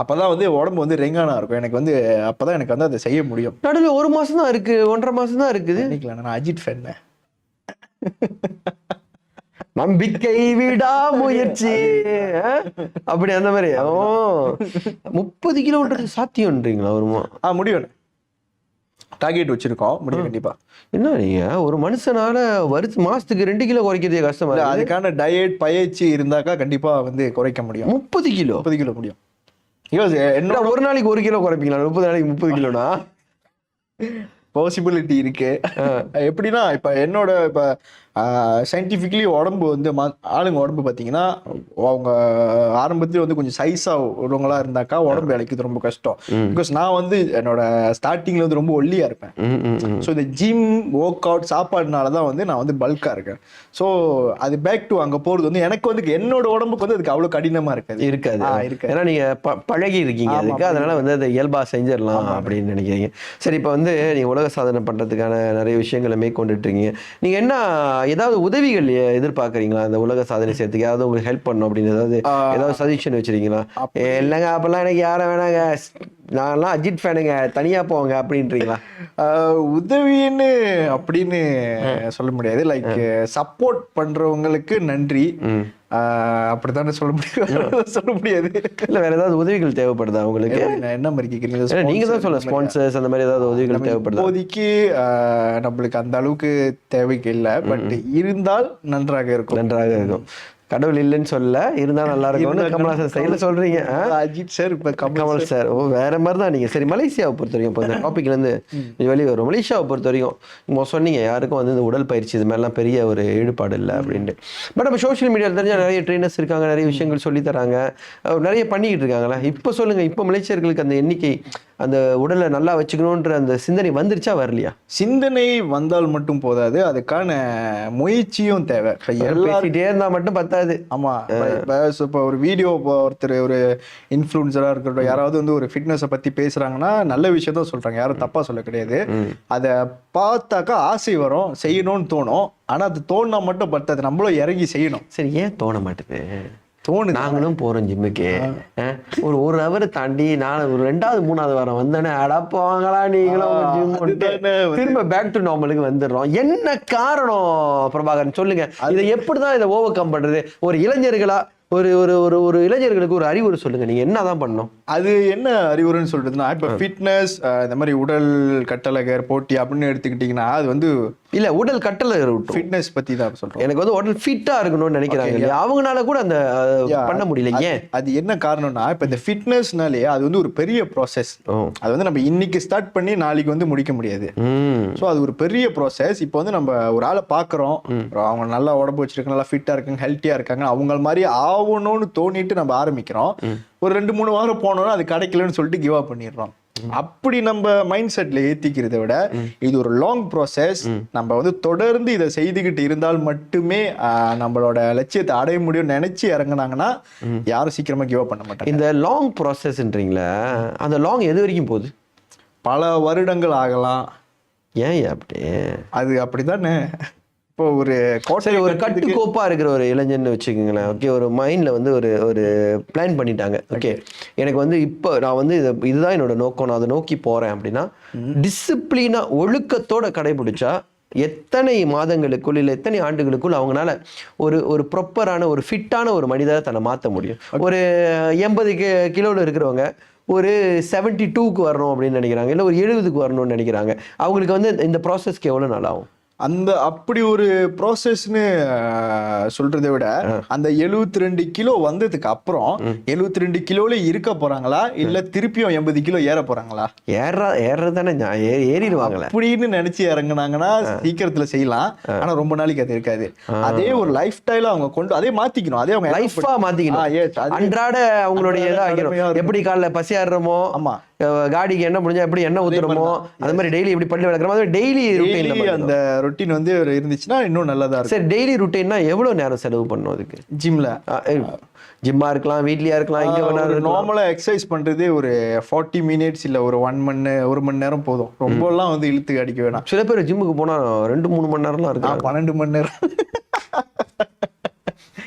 அப்பதான் வந்து உடம்பு வந்து ரெங்கானா இருக்கும். எனக்கு வந்து அப்பதான் எனக்கு வந்து அதை செய்ய முடியும். நடுவில் ஒரு மாசம் தான் இருக்கு ஒன்றரை மாசம் தான் இருக்குது. நினைக்கல நான் அஜித் ஃபேன் நம்பிக்கை விடா முயற்சி? அப்படி அந்த மாதிரி. ஓ. முப்பது கிலோன்றது சாத்தியம்ன்றீங்களா வருமா ஆ முடியும். டார்கெட் வச்சிருக்கோம். முடியும் கண்டிப்பா. என்ன நீங்க? ஒரு மனுஷனால வருஷ மாசத்துக்கு ரெண்டு கிலோ குறைக்கிறதே கஷ்டமா. அதுக்கான டயட் பயிற்சி இருந்தாக்கா கண்டிப்பா வந்து குறைக்க முடியும். முப்பது கிலோ? முப்பது கிலோ முடியும். என்ன ஒரு நாளைக்கு ஒரு கிலோ குறைப்பீங்களா? முப்பது நாளைக்கு முப்பது கிலோனா? பாசிபிலிட்டி இருக்கு. எப்படின்னா இப்ப என்னோட இப்ப சயின்டிபிக்கலி உடம்பு வந்து மா- ஆளுங்க உடம்பு பாத்தீங்கன்னா அவங்க ஆரம்பத்துல வந்து கொஞ்சம் சைஸா உள்ளவங்களா இருந்தாக்கா உடம்பு இழைக்கிறது ரொம்ப கஷ்டம். பிகாஸ் நான் வந்து என்னோட ஸ்டார்டிங்ல வந்து ரொம்ப ஒல்லியா இருப்பேன். ஸோ இந்த ஜிம் ஒர்க் அவுட் சாப்பாடுனால தான் வந்து நான் வந்து பல்கா இருக்கேன். ஸோ அது பேக் டு அங்க போறது வந்து எனக்கு வந்து என்னோட உடம்புக்கு வந்து அதுக்கு அவ்வளவு கடினமா இருக்காது. இருக்காது. இருக்காது. ஏன்னா நீங்க ப- பழகி இருக்கீங்க அதுக்கு. அதனால வந்து அதை இயல்பா செஞ்சிடலாம் அப்படின்னு நினைக்கிறீங்க. சரி இப்போ வந்து நீங்க உலக சாதனை பண்றதுக்கான நிறைய விஷயங்களை மேற்கொண்டுட்டு இருக்கீங்க. நீங்க என்ன ஏதாவது உதவிகள் எதிர்பார்க்கறீங்களா? அந்த உலக சாதனை செய்யறதுக்கு ஏதாவது உங்களுக்கு ஹெல்ப் பண்ணணும் அப்படின்னு ஏதாவது ஏதாவது சஜஷன் வச்சிருக்கீங்களா? இல்லைங்க அப்பெல்லாம் எனக்கு யாரும் வேணாங்க. நான்லாம் அஜித் ஃபேனுங்க தனியா போங்க அப்படின்றீங்களா? உதவின்னு அப்படின்னு சொல்ல முடியாது. லைக் சப்போர்ட் பண்றவங்களுக்கு நன்றி. அப்படித்தானே சொல்ல முடியும்? சொல்ல முடியாது. இல்ல வேற ஏதாவது உதவிகள் தேவைப்படுதா உங்களுக்கு? என்ன மாதிரி கேக்குறீங்க ஏன்னா நீங்க தான் சொல்ல ஸ்பான்சர்ஸ் அந்த மாதிரி ஏதாவது உதவிகள் தேவைப்படுதா? இப்போதைக்கு ஆஹ் நம்மளுக்கு அந்த அளவுக்கு தேவைக்கு இல்லை. பட் இருந்தால் நன்றாக இருக்கும். நன்றாக இருக்கும். கடவுள் இல்லைன்னு சொல்ல இருந்தா நல்லா இருக்கும்னு கமல்ஹாசன் சைடுல சொல்றீங்க. ஆ? அஜித் சார் இப்ப கமல் சார். ஓ வேற மாதிரி தான் நீங்க. சரி மலேசியாவை பொறுத்த வரைக்கும் இப்போ இந்த டாபிக்ல இருந்து கொஞ்சம் வெளியே வரும் மலேசியாவை பொறுத்த வரைக்கும் இப்போ சொன்னீங்க யாருக்கும் வந்து இந்த உடல் பயிற்சி இது மாதிரிலாம் பெரிய ஒரு ஈடுபாடு இல்லை அப்படின்ட்டு. பட் நம்ம சோஷியல் மீடியாவில் தெரிஞ்ச நிறைய ட்ரெயினர்ஸ் இருக்காங்க நிறைய விஷயங்கள் சொல்லி தராங்க. நிறைய பண்ணிக்கிட்டு இருக்காங்களா? இப்போ சொல்லுங்க இப்போ மலேசியர்களுக்கு அந்த எண்ணிக்கை அந்த உடலை நல்லா வச்சுக்கணுன்ற அந்த சிந்தனை வந்துருச்சா வரலையா? சிந்தனை வந்தால் மட்டும் போதாது. அதுக்கான முயற்சியும் தேவை. இப்ப எல்லா பேசிட்டே இருந்தா மட்டும் பத்தாது. ஆமா. இப்போ ஒரு வீடியோ ஒருத்தர் ஒரு இன்ஃப்ளூன்சரா இருக்கட்டும் யாராவது வந்து ஒரு ஃபிட்னஸை பத்தி பேசுறாங்கன்னா நல்ல விஷயம் தான் சொல்றாங்க. யாரும் தப்பா சொல்ல கிடையாது. அதை பார்த்தாக்கா ஆசை வரும் செய்யணும்னு தோணும். ஆனா அது தோணுனா மட்டும் பத்தாது. நம்மளும் இறங்கி செய்யணும். சரி ஏன் தோண மாட்டுது? தோணுது. நாங்களும் போறோம் ஜிம்முக்கு. ஒரு ஒரு ஹவர் தாண்டி நான் ஒரு ரெண்டாவது மூணாவது வாரம் வந்தேனே அடப்பாங்களா நீங்களும் ஜிம் திரும்ப பேக் டு நார்மலுக்கு வந்துடுறோம். என்ன காரணம் பிரபாகரன்? சொல்லுங்க. இதை எப்படிதான் இதை ஓவர் கம் பண்றது? ஒரு இளைஞர்களா ஒரு ஒரு ஒரு ஒரு இளைஞர்களுக்கு ஒரு அறிவுரை சொல்லுங்க. நீங்க என்னதான் பண்ணணும்? அது என்ன அறிவுரைன்னு சொல்றதுன்னா இப்ப ஃபிட்னஸ் இந்த மாதிரி உடல் கட்டழகர் போட்டி அப்படின்னு எடுத்துக்கிட்டீங்கன்னா அது வந்து இல்ல உடல் கட்டளை விட்டோம் ஃபிட்னஸ் பத்தி தான் சொல்றோம். எனக்கு வந்து உடல் ஃபிட்டா இருக்கணும்னு நினைக்கிறாங்க. இல்லையா அவங்களால கூட அந்த. பண்ண முடியல. அது- ஏன்? அது என்ன காரணம்னா இப்ப இந்த ஃபிட்னஸ்னாலே அது வந்து ஒரு பெரிய ப்ராசஸ் அது வந்து நம்ம இன்னைக்கு ஸ்டார்ட் பண்ணி நாளைக்கு வந்து முடிக்க முடியாது. ஸோ அது ஒரு பெரிய ப்ராசஸ் இப்போ வந்து நம்ம ஒரு ஆளை பார்க்குறோம் அவங்க நல்லா உடம்பு வச்சிருக்காங்க நல்லா ஃபிட்டாக இருக்காங்க ஹெல்த்தியாக இருக்காங்க அவங்க மாதிரி ஆகணும்னு தோணிட்டு நம்ம ஆரம்பிக்கிறோம். ஒரு ரெண்டு மூணு வாரம் போனோம்னா அது கிடைக்கலன்னு சொல்லிட்டு கிவ் அப் பண்ணிடுறோம். அப்படி நம்ம மைண்ட் செட்ல ஏத்திக்கிறத விட இது ஒரு லாங் ப்ராசஸ் நம்ம வந்து தொடர்ந்து இதை செய்துக்கிட்டு இருந்தால் மட்டுமே நம்மளோட லட்சியத்தை அடைய முடியும்னு நினைச்சு இறங்குனாங்கன்னா யாரும் சீக்கிரமா கிவ் அப் பண்ண மாட்டாங்க. இந்த லாங் ப்ராசஸ்ன்றீங்களா அந்த லாங் எது வரைக்கும் போகுது? பல வருடங்கள் ஆகலாம். ஏன் அப்படி? அது அப்படிதானே இப்போ ஒரு சரி ஒரு கட்டுக்கோப்பா இருக்கிற ஒரு இளைஞன்னு வச்சுக்கோங்களேன் ஓகே ஒரு மைண்ட்ல வந்து ஒரு ஒரு பிளான் பண்ணிட்டாங்க ஓகே எனக்கு வந்து இப்போ நான் வந்து இது இதுதான் என்னோட நோக்கம். நான் அதை நோக்கி போறேன் அப்படின்னா டிசிப்ளினா ஒழுக்கத்தோட கடைபிடிச்சா எத்தனை மாதங்களுக்குள் இல்லை எத்தனை ஆண்டுகளுக்குள் அவங்களால ஒரு ஒரு ப்ராப்பரான ஒரு ஃபிட்டான ஒரு மனிதரை தன்னை மாற்ற முடியும். ஒரு எண்பது கிலோவில் இருக்கிறவங்க ஒரு செவன்ட்டி டூக்கு வரணும் அப்படின்னு நினைக்கிறாங்க இல்லை ஒரு எழுபதுக்கு வரணும்னு நினைக்கிறாங்க. அவங்களுக்கு வந்து இந்த ப்ராசஸ்க்கு எவ்வளோ நாள் ஆகும்? அந்த அப்படி ஒரு ப்ராசஸ்னு சொல்றதை விட அந்த 72 ரெண்டு கிலோ வந்ததுக்கு அப்புறம் 72 ரெண்டு கிலோல இருக்க போறாங்களா? இல்ல திருப்பியும் எண்பது கிலோ ஏற போறாங்களா? ஏறா ஏறது தானே ஏறிடுவாங்களே. அப்படின்னு நினைச்சு இறங்குனாங்கன்னா சீக்கிரத்துல செய்யலாம். ஆனா ரொம்ப நாளைக்கு அது இருக்காது. அதே ஒரு லைஃப் ஸ்டைல அவங்க கொண்டு அதே மாத்திக்கணும். அதே அவங்க லைஃபா மாத்திக்கணும். அன்றாட அவங்களுடைய. எப்படி காலைல பசியாடுறோமோ ஆமா. காடிக்கு என்ன முடிஞ்சா எப்படி எண்ணெய் ஊத்துறோமோ அது மாதிரி டெய்லி எப்படி பல்லு விளக்குறோமோ அது டெய்லி ருட்டீன் அந்த ரொட்டீன் வந்து இருந்துச்சுன்னா இன்னும் நல்லதா இருக்கும். சரி டெய்லி ருட்டீன்னா எவ்வளவு நேரம் செலவு பண்ணும் அதுக்கு? ஜிம்ல ஜிம்மா இருக்கலாம் வீட்லயா இருக்கலாம் இங்க வேணா நார்மலா எக்ஸசைஸ் பண்றதே ஒரு ஃபார்ட்டி மினிட்ஸ் இல்ல ஒரு ஒன் மணி ஒரு மணி நேரம் போதும். ரொம்பலாம் வந்து இழுத்து அடிக்க வேணாம். சில பேர் ஜிம்முக்கு போனா ரெண்டு மூணு மணி நேரம்லாம் இருக்கு பன்னெண்டு மணி நேரம்.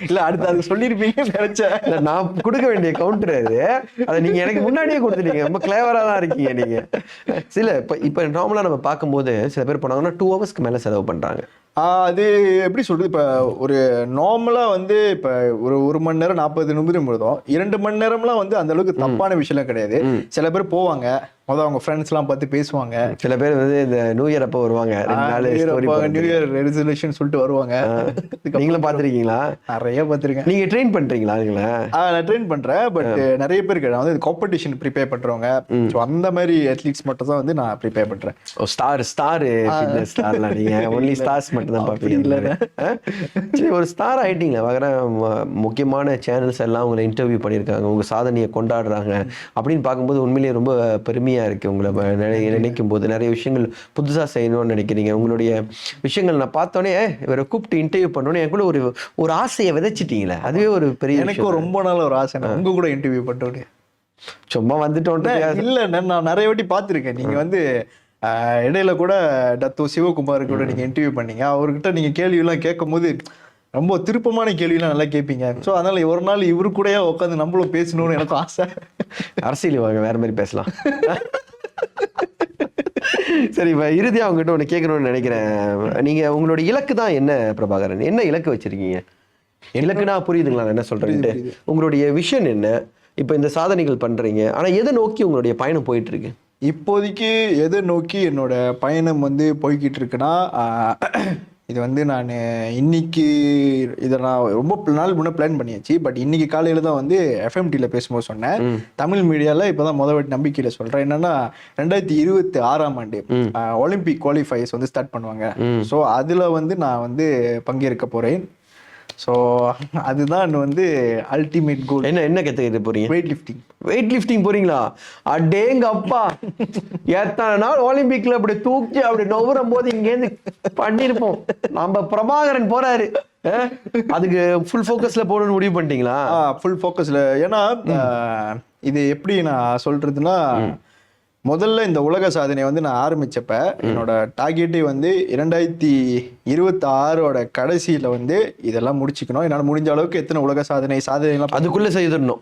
இல்ல அடுத்து அது சொல்லிருப்பீங்க நினைச்சேன். இல்ல நான் கொடுக்க வேண்டிய கவுண்டர் அது. அதை நீங்க எனக்கு முன்னாடியே கொடுத்துட்டீங்க. ரொம்ப கிளேவரா தான் இருக்கீங்க நீங்க. சில இப்ப இப்ப நார்மலா நம்ம பார்க்கும்போது சில பேர் போனாங்கன்னா டூ ஹவர்ஸ்க்கு மேல செலவு பண்றாங்க. அது எப்படி சொல்றது? இப்ப ஒரு நார்மலா வந்து இப்ப ஒரு ஒரு மணி நேரம் நாற்பது நிமிடம் போதும் இரண்டு மணி நேரம்லாம் வந்து அந்த அளவுக்கு தப்பான விஷயம் கிடையாது. சில பேர் போவாங்க. முதல் அவங்க ஃப்ரெண்ட்ஸ் எல்லாம் பார்த்து பேசுவாங்க. சில பேர் வந்து இந்த நியூ இயர் அப்போ வருவாங்க. நியூ இயர் ரெசல்யூஷன் சொல்லிட்டு வருவாங்க. நீங்களும் பாத்திருக்கீங்களா நிறைய பார்த்திருக்கேன். நீங்க ட்ரெயின் பண்றீங்களா நீங்களா? நான் ட்ரெயின் பண்றேன். பட் நிறைய பேருக்கு நான் வந்து காம்படிஷன் ப்ரிப்பேர் பண்றவங்க. ஸோ அந்த மாதிரி அத்லீட்ஸ் மட்டும் தான் வந்து நான் ப்ரிப்பேர் பண்றேன். ஸ்டார் ஸ்டார் ஸ்டார்லாம் நீங்க. ஒன்லி ஸ்டார்ஸ் மட்டும் தான் பார்ப்பீங்க? சரி ஒரு ஸ்டார் ஆயிட்டீங்களா வர முக்கியமான சேனல்ஸ் எல்லாம் உங்களை இன்டர்வியூ பண்ணியிருக்காங்க உங்க சாதனையை கொண்டாடுறாங்க அப்படின்னு பார்க்கும்போது உண்மையிலேயே ரொம்ப பெருமையா இருக்கு உங்களை. நினைக்கும் போது நிறைய விஷயங்கள் புதுசா செய்யணும்னு நினைக்கிறீங்க. உங்களுடைய விஷயங்கள் நான் பார்த்தோன்னே "ஏய், இவரை கூப்பிட்டு இன்டர்வியூ பண்ணோன்னே எனக்குள்ள ஒரு ஒரு ஆசையை விதைச்சிட்டீங்களே. அதுவே ஒரு பெரிய விஷயம். ரொம்ப நாள் ஒரு ஆசை நான் உங்க கூட இன்டர்வியூ பண்ணிட்டு சும்மா வந்துட்டோம் இல்ல நான் நிறைய வாட்டி பார்த்திருக்கேன். நீங்க வந்து இடையில கூட டத்தோ சிவகுமார் கூட நீங்க இன்டர்வியூ பண்ணீங்க. அவர்கிட்ட நீங்க கேள்வி எல்லாம் கேட்கும் போது ரொம்ப திருப்பமான கேள்வியெல்லாம் நல்லா கேட்பீங்க. ஸோ அதனால ஒரு நாள் இவரு கூடயே உட்காந்து நம்மளும் பேசணும்னு எனக்கும் ஆசை. அரசியல் வாங்க வேற மாதிரி பேசலாம். சரி இப்ப இறுதியா உங்ககிட்ட ஒண்ணு கேட்கணும்னு நினைக்கிறேன். நீங்க உங்களோட இலக்கு தான் என்ன பிரபாகரன்? என்ன இலக்கு வச்சிருக்கீங்க? இலக்குனா புரியுதுங்களா? நான் என்ன சொல்றேன்ட்டு. உங்களுடைய விஷன் என்ன? இப்ப இந்த சாதனைகள் பண்றீங்க. ஆனா எதை நோக்கி உங்களுடைய பயணம் போயிட்டு இருக்கு? இப்போதைக்கு எதை நோக்கி என்னோட பயணம் வந்து போய்கிட்டு இருக்குன்னா இது வந்து நான் இன்னைக்கு இதை நான் ரொம்ப நாள் முன்னே பிளான் பண்ணியாச்சு. பட் இன்னைக்கு காலையில தான் வந்து எஃப்எம்டியில் பேசும்போது சொன்னேன். தமிழ் மீடியால இப்போதான் முத வாட்டி நம்பிக்கையில சொல்றேன். என்னன்னா ரெண்டாயிரத்தி இருபத்தி ஆறாம் ஆண்டு ஒலிம்பிக் குவாலிஃபைஸ் வந்து ஸ்டார்ட் பண்ணுவாங்க. ஸோ அதுல வந்து நான் வந்து பங்கேற்க போறேன். ஸோ அதுதான் வந்து அல்டிமேட் கோல் என்ன என்ன கத்துக்கிட்டு போறீங்க? வெயிட் லிஃப்டிங் வெயிட் லிஃப்டிங் போறீங்களா? அடேங்க அப்பா எத்தனை நாள் ஒலிம்பிக்ல அப்படி தூக்கி அப்படி நொவுறும் போது இங்கேருந்து பண்ணிருப்போம் நம்ம பிரபாகரன் போறாரு. அஹ், அதுக்கு ஃபுல் ஃபோக்கஸ்ல போகணும்னு முடிவு பண்ணிட்டீங்களா? ஃபுல் ஃபோக்கஸ்ல ஏன்னா இது எப்படி நான் சொல்றதுன்னா முதல்ல இந்த உலக சாதனை வந்து நான் ஆரம்பிச்சப்ப என்னோட டார்கெட்டே வந்து இரண்டாயிரத்தி இருபத்தி ஆறோட கடைசியில வந்து இதெல்லாம் முடிச்சுக்கணும். என்னால் முடிஞ்ச அளவுக்கு எத்தனை உலக சாதனை சாதனைலாம் அதுக்குள்ள செய்திடணும்.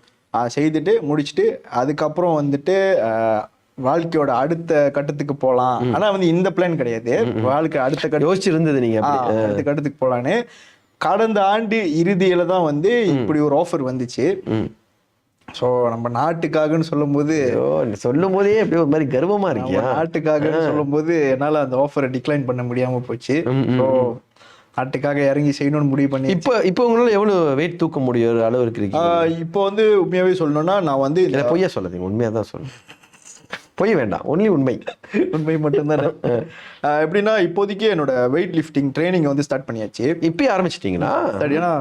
செய்துட்டு முடிச்சுட்டு அதுக்கப்புறம் வந்துட்டு வாழ்க்கையோட அடுத்த கட்டத்துக்கு போகலாம் ஆனா வந்து இந்த பிளான் கிடையாது. வாழ்க்கை அடுத்த கட்ட யோசிச்சு இருந்தது நீங்க ஆ, அப்படி அடுத்த கட்டத்துக்கு போலான்னு. கடந்த ஆண்டு இறுதியில தான் வந்து இப்படி ஒரு ஆஃபர் வந்துச்சு. ஸோ நம்ம நாட்டுக்காகன்னு சொல்லும்போது சொல்லும் போதே அப்படியே ஒரு மாதிரி கர்வமா நம்ம இருக்கியா? நாட்டுக்காகன்னு சொல்லும்போது என்னால அந்த ஆஃபரை டிக்ளைன் பண்ண முடியாம போச்சு. ஸோ நாட்டுக்காக இறங்கி செய்யணும்னு முடிவு பண்ணி இப்போ இப்போ உங்களால எவ்வளவு வெயிட் தூக்க முடியும்? ஒரு அளவு இருக்கிறீங்க. ஆ, இப்போ வந்து உண்மையாவே சொல்லணும்னா நான் வந்து பொய்யா சொல்லாதீங்க உண்மையா தான் சொல்லு பொய் வேண்டாம் ஒன்லி உண்மை. உண்மை மட்டும்தானே? எப்படின்னா இப்போதைக்கு என்னோட வெயிட் லிஃப்டிங் ட்ரைனிங் வந்து ஸ்டார்ட் பண்ணியாச்சு. இப்பயே ஆரம்பிச்சிட்டீங்களா? சரி, ஏன்னா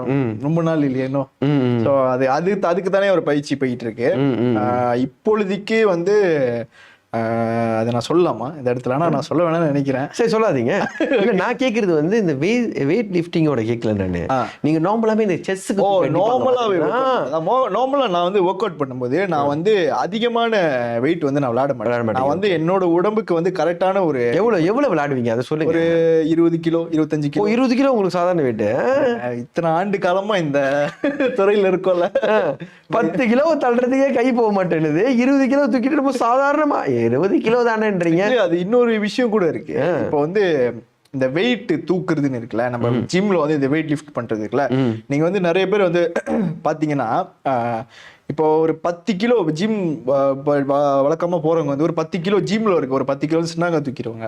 ரொம்ப நாள் இல்லையா இன்னும். ஸோ அது அது அதுக்கு தானே ஒரு பயிற்சி போயிட்டு இருக்கு. இப்பொழுதைக்கு வந்து அதை நான் சொல்லலாமா இந்த இடத்துல. ஆனா நான் சொல்ல வேணாம்னு நினைக்கிறேன். சரி சொல்லாதீங்க. இல்ல நான் கேக்குறது வந்து இந்த வெயிட் லிஃப்டிங்கோட கேட்கல நானு. ஆ. நீங்க நார்மலாவே இந்த செஸ்ஸுக்கு ஓ நார்மலாவே நார்மலா நான் வந்து ஒர்க் அவுட் பண்ணும்போது நான் வந்து அதிகமான வெயிட் வந்து நான் விளையாட மாட்டேன். நான் வந்து என்னோட உடம்புக்கு வந்து கரெக்டான ஒரு எவ்வளவு எவ்வளவு விளையாடுவீங்க? அதை சொல்லுங்க. ஒரு இருபது கிலோ இருபத்தஞ்சு கிலோ. இருபது கிலோ உங்களுக்கு சாதாரண வெயிட் இத்தனை ஆண்டு காலமா இந்த துறையில இருக்கோம்ல. பத்து கிலோ தள்ளுறதுக்கே கை போக மாட்டேனுது இருபது கிலோ தூக்கிட்டு நம்ம சாதாரணமா. இருபது கிலோ தானேன்றீங்க. அது இன்னொரு விஷயம் கூட இருக்கு. இப்போ வந்து இந்த வெயிட் தூக்குறதுன்னு இருக்குல்ல நம்ம ஜிம்ல வந்து இந்த வெயிட் லிஃப்ட் பண்றது இருக்குல்ல நீங்க வந்து நிறைய பேர் வந்து பாத்தீங்கன்னா இப்போ ஒரு பத்து கிலோ ஜிம் வழக்கமா போறவங்க வந்து ஒரு பத்து கிலோ ஜிம்ல இருக்கு ஒரு பத்து கிலோ சின்னாங்க தூக்கிடுவாங்க.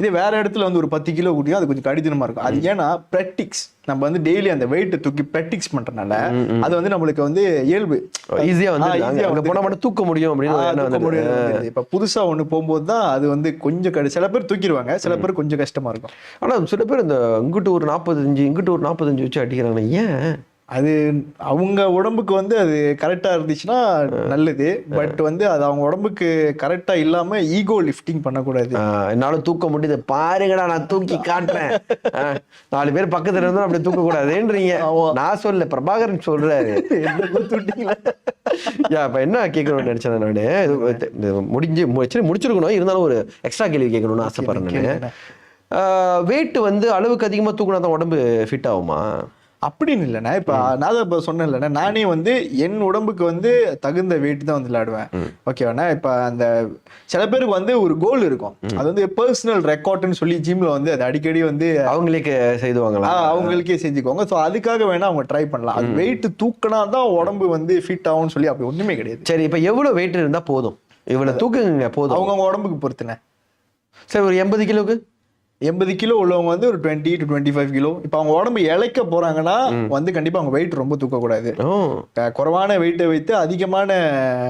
இதே வேற இடத்துல வந்து ஒரு பத்து கிலோ கூட்டியும் அது கொஞ்சம் கடினமா இருக்கும். அது ஏன்னா ப்ராக்டிக்ஸ் நம்ம வந்து டெய்லி அந்த வெயிட் தூக்கி ப்ராக்டிக்ஸ் பண்றதுனால அது வந்து நம்மளுக்கு வந்து இயல்பு. ஈஸியா வந்து அங்க போனா மட்டும் தூக்க முடியும் அப்படின்னு. இப்ப புதுசா ஒண்ணு போகும்போது தான் அது வந்து கொஞ்சம் கடி சில பேர் தூக்கிடுவாங்க சில பேர் கொஞ்சம் கஷ்டமா இருக்கும். ஆனா சில பேர் இந்த இங்கிட்டு ஒரு நாற்பத்தஞ்சு இங்கிட்டு ஒரு நாற்பத்தஞ்சு வச்சு அடிக்கிறாங்க ஏன்? அது அவங்க உடம்புக்கு வந்து அது கரெக்டா இருந்துச்சுன்னா நல்லது. பட் வந்து அது அவங்க உடம்புக்கு கரெக்டா இல்லாம ஈகோ லிஃப்டிங் பண்ணக்கூடாது. என்னால தூக்க முடியுது. பாருங்கடா நான் தூக்கி காட்டுறேன். நாலு பேர் பக்கத்துல இருந்தாலும் அப்படி தூக்க கூடாதுன்றீங்க நான் சொல்ல பிரபாகரன் சொல்றாரு. யா இப்ப என்ன கேட்கணும்னு நினைச்சேன் நானு? முடிஞ்சு சரி முடிச்சிருக்கணும். இருந்தாலும் ஒரு எக்ஸ்ட்ரா கேள்வி கேட்கணும்னு ஆசைப்படுறேன் நானு. வெயிட் வந்து அளவுக்கு அதிகமா தூக்குனா தான் உடம்பு ஃபிட் ஆகுமா? அப்படின்னு இல்லைண்ணா. இப்ப நான் இப்ப சொன்னேன் இல்லைண்ணா நானே வந்து என் உடம்புக்கு வந்து தகுந்த வெயிட் தான் வந்து விளையாடுவேன். ஓகேவாண்ணா? இப்ப அந்த சில பேருக்கு வந்து ஒரு கோல் இருக்கும். அது வந்து பர்சனல் ரெக்கார்ட்னு சொல்லி ஜிம்ல வந்து அது அடிக்கடி வந்து அவங்களே கே- செய்துவாங்களா அவங்களுக்கே செஞ்சுக்கோங்க ஸோ அதுக்காக வேணா அவங்க ட்ரை பண்ணலாம். அது வெயிட் தூக்கினா தான் உடம்பு வந்து ஃபிட் ஆகும்னு சொல்லி அப்படி ஒண்ணுமே கிடையாது. சரி இப்ப எவ்வளவு வெயிட் இருந்தா போதும்? இவ்வளவு தூக்குங்க போதும். அவங்கவுங்க உடம்புக்கு பொறுத்துனேன் சரி ஒரு எண்பது கிலோக்கு எண்பது கிலோ உள்ளவங்க வந்து ஒரு twenty to twenty five kilo. இப்போ அவங்க உடம்பு இழைக்க போறாங்கன்னா வந்து கண்டிப்பா அவங்க வெயிட் ரொம்ப தூக்கக்கூடாது. குறைவான வெயிட்டை வைத்து அதிகமான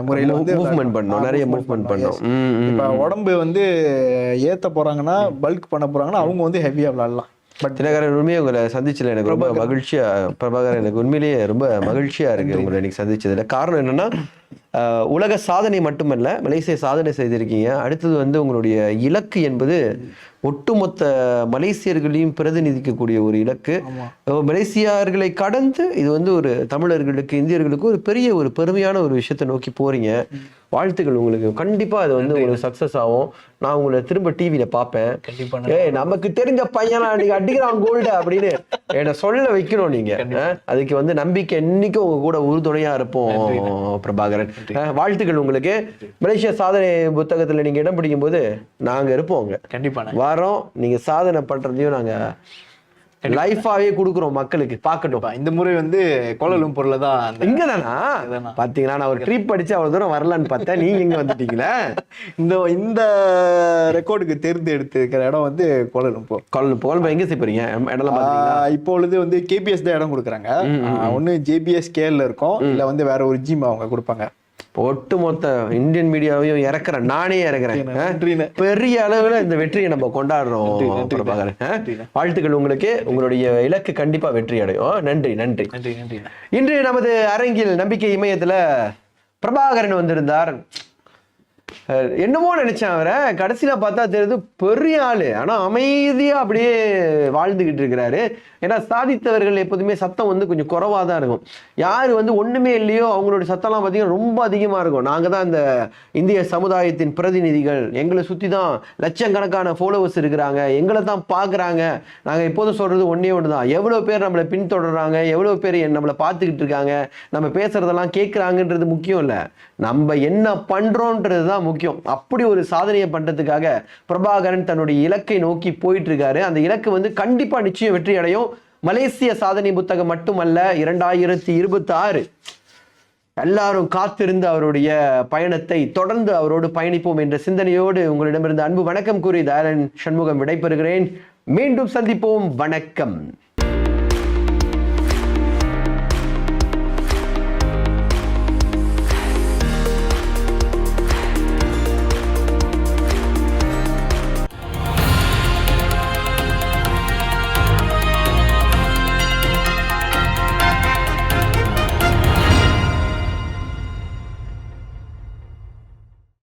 முறையில வந்து மூவ்மெண்ட் பண்ணணும் நிறைய மூவ்மெண்ட் பண்ணணும். இப்போ உடம்பு வந்து ஏத்த போறாங்கன்னா பல்க் பண்ண போறாங்கன்னா அவங்க வந்து ஹெவியா விளாடலாம் பட் தினகரன் உண்மையை உங்களை சந்திச்சதுல எனக்கு ரொம்ப மகிழ்ச்சியா பிரபாகரன் எனக்கு உண்மையிலேயே ரொம்ப மகிழ்ச்சியா இருக்கு உங்களை இன்னைக்கு சந்திச்சதுல. காரணம் என்னன்னா உலக சாதனை மட்டுமல்ல மலேசிய சாதனை செய்திருக்கீங்க. அடுத்தது வந்து உங்களுடைய இலக்கு என்பது ஒட்டுமொத்த மலேசியர்களையும் பிரதிநிதிக்கக்கூடிய ஒரு இலக்கு. மலேசியர்களை கடந்து இது வந்து ஒரு தமிழர்களுக்கு இந்தியர்களுக்கு ஒரு பெரிய ஒரு பெருமையான ஒரு விஷயத்தை நோக்கி போறீங்க. வாழ்த்துக்கள் உங்களுக்கு. கண்டிப்பா அது வந்து ஒரு சக்சஸ் ஆகும். நான் உங்களை திரும்ப டிவியில பார்ப்பேன். ஏய் நமக்கு தெரிஞ்ச பையனா நீங்க அடிக்கிறான் கோல்டு அப்படின்னு என்ன சொல்ல வைக்கணும் நீங்க. அதுக்கு வந்து நம்பிக்கை என்னைக்கும் உங்க கூட உறுதுணையா இருப்போம் பிரபாகரன். அஹ், வாழ்த்துக்கள் உங்களுக்கு. மலேசியா சாதனை புத்தகத்துல நீங்க இடம் பிடிக்கும் போது நாங்க இருப்போம் அங்க. கண்டிப்பா. வரோம் நீங்க சாதனை பண்றதையும் நாங்க லைஃபாவே கொடுக்குறோம் மக்களுக்கு பார்க்கட்டும். இந்த முறை வந்து கோலலும்பூர்ல தான் இங்கதானா? இங்கதானா. பாத்தீங்களா? நான் ஒரு ட்ரிப் அடிச்சு அவ்வளவு தூரம் வரலான்னு பார்த்தேன். நீங்க இங்க வந்துட்டீங்களே? இந்த இந்த ரெக்கார்டுக்கு தேர்ந்தெடுத்து இருக்கிற இடம் வந்து கோலலும்பூர் கொல் புகழ் எங்க போறீங்க ஆஹ் இப்பொழுது வந்து கேபிஎஸ் தான் இடம் கொடுக்குறாங்க. ஒன்னு ஜேபிஎஸ் கேல இருக்கும். இல்ல வந்து வேற ஒரு ஜிம் அவங்க கொடுப்பாங்க. ஒட்டுமொத்த இந்தியன் மீடியாவையும் இறக்குறேன் நானே இறக்குறேன். பெரிய அளவுல இந்த வெற்றியை நம்ம கொண்டாடுறோம்? வாழ்த்துக்கள் உங்களுக்கு. உங்களுடைய இலக்கு கண்டிப்பா வெற்றி அடையும். நன்றி நன்றி. நன்றி நன்றி. இன்று நமது அரங்கில் நம்பிக்கை இமயத்துல பிரபாகரன் வந்திருந்தார். என்னமோ நினைச்சேன் அவரை. கடைசியில பார்த்தா தெரியுது பெரிய ஆளு. ஆனா அமைதியா அப்படியே வாழ்ந்துகிட்டு இருக்கிறாரு. ஏன்னா சாதித்தவர்கள் எப்போதுமே சத்தம் வந்து கொஞ்சம் குறவா தான் இருக்கும். யாரு வந்து ஒண்ணுமே இல்லையோ அவங்களோட சத்தம்லாம் பார்த்தீங்கன்னா ரொம்ப அதிகமா இருக்கும். நாங்க தான் இந்த இந்திய சமுதாயத்தின் பிரதிநிதிகள். எங்களை சுத்தி தான் லட்சக்கணக்கான ஃபாலோவர்ஸ் இருக்கிறாங்க. எங்களை தான் பாக்குறாங்க. நாங்க எப்போதும் சொல்றது ஒன்னே ஒன்று தான் எவ்வளவு பேர் நம்மளை பின்தொடர்றாங்க? எவ்வளவு பேர் நம்மளை பார்த்துக்கிட்டு இருக்காங்க? நம்ம பேசுறதெல்லாம் கேட்குறாங்கன்றது முக்கியம் இல்லை. நம்ம என்ன பண்றோன்றது தான் முக்கியம். அப்படி ஒரு சாதனையை பண்றதுக்காக பிரபாகரன் தன்னுடைய இலக்கை நோக்கி போயிட்டு இருக்காரு அந்த இலக்கு வந்து கண்டிப்பா நிச்சயம் வெற்றி அடையும் மலேசிய சாதனை புத்தகம் மட்டுமல்ல இரண்டாயிரத்தி இருபத்தி ஆறு எல்லாரும் காத்திருந்து அவருடைய பயணத்தை தொடர்ந்து அவரோடு பயணிப்போம் என்ற சிந்தனையோடு உங்களிடமிருந்து அன்பு வணக்கம் கூறி தாரன் சண்முகம் விடைபெறுகிறேன். மீண்டும் சந்திப்போம். வணக்கம்.